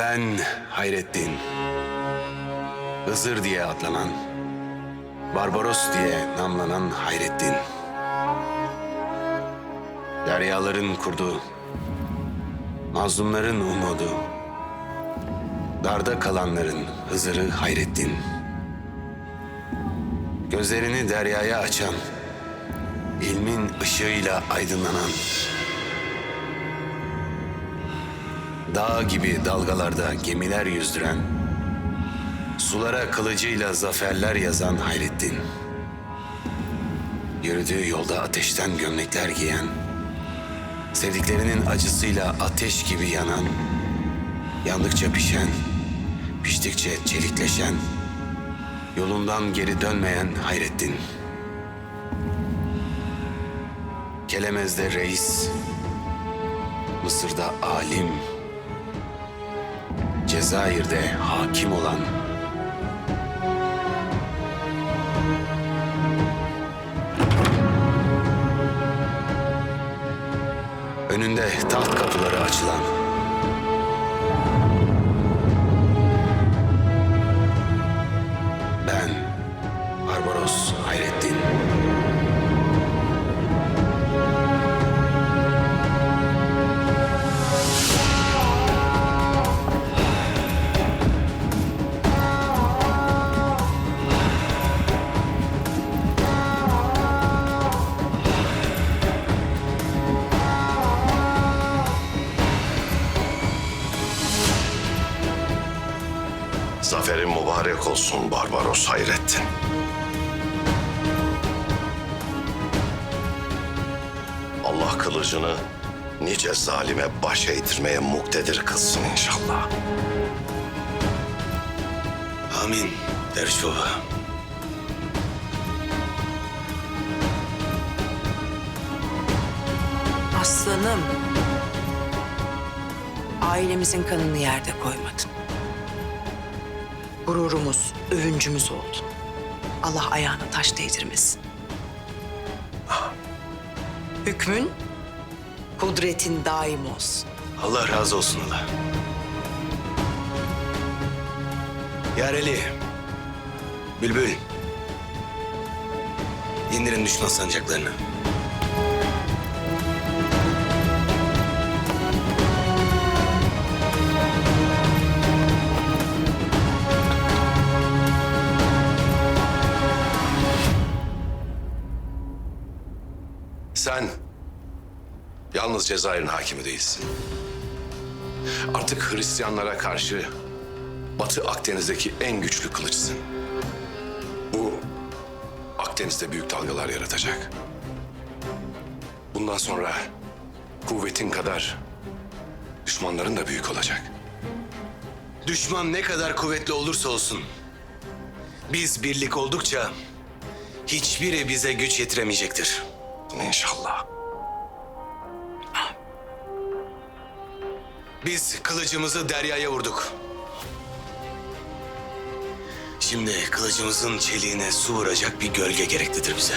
Ben Hayrettin. Hızır diye adlanan, Barbaros diye namlanan Hayrettin. Deryaların kurdu, mazlumların umudu, darda kalanların Hızır'ı Hayrettin. Gözlerini deryaya açan, ilmin ışığıyla aydınlanan, dağ gibi dalgalarda gemiler yüzdüren, sulara kılıcıyla zaferler yazan Hayrettin. Yürüdüğü yolda ateşten gömlekler giyen, sevdiklerinin acısıyla ateş gibi yanan, yandıkça pişen, piştikçe çelikleşen, yolundan geri dönmeyen Hayrettin. Kelemez'de reis, Mısır'da alim, Cezayir'de hakim olan. Önünde taht kapıları açılan. Ben Barbaros Hayrettin Zaferin mübarek olsun Barbaros Hayrettin. Allah kılıcını nice zalime baş eğdirmeye muktedir kılsın inşallah. Amin Derviş Baba. Aslanım. Ailemizin kanını yerde koymadın. Gururumuz, övüncümüz oldun. Allah ayağına taş değdirmesin. Hükmün, kudretin daim olsun. Allah razı olsun Allah. Yareli, Bülbül. indirin düşman sancaklarını. Sen yalnız Cezayir'in hakimi değilsin. Artık Hristiyanlara karşı Batı Akdeniz'deki en güçlü kılıçsın. Bu Akdeniz'de büyük dalgalar yaratacak. Bundan sonra kuvvetin kadar düşmanların da büyük olacak. Düşman ne kadar kuvvetli olursa olsun, biz birlik oldukça hiçbiri bize güç yetiremeyecektir. İnşallah. Biz kılıcımızı deryaya vurduk. Şimdi kılıcımızın çeliğine su vuracak bir gölge gereklidir bize.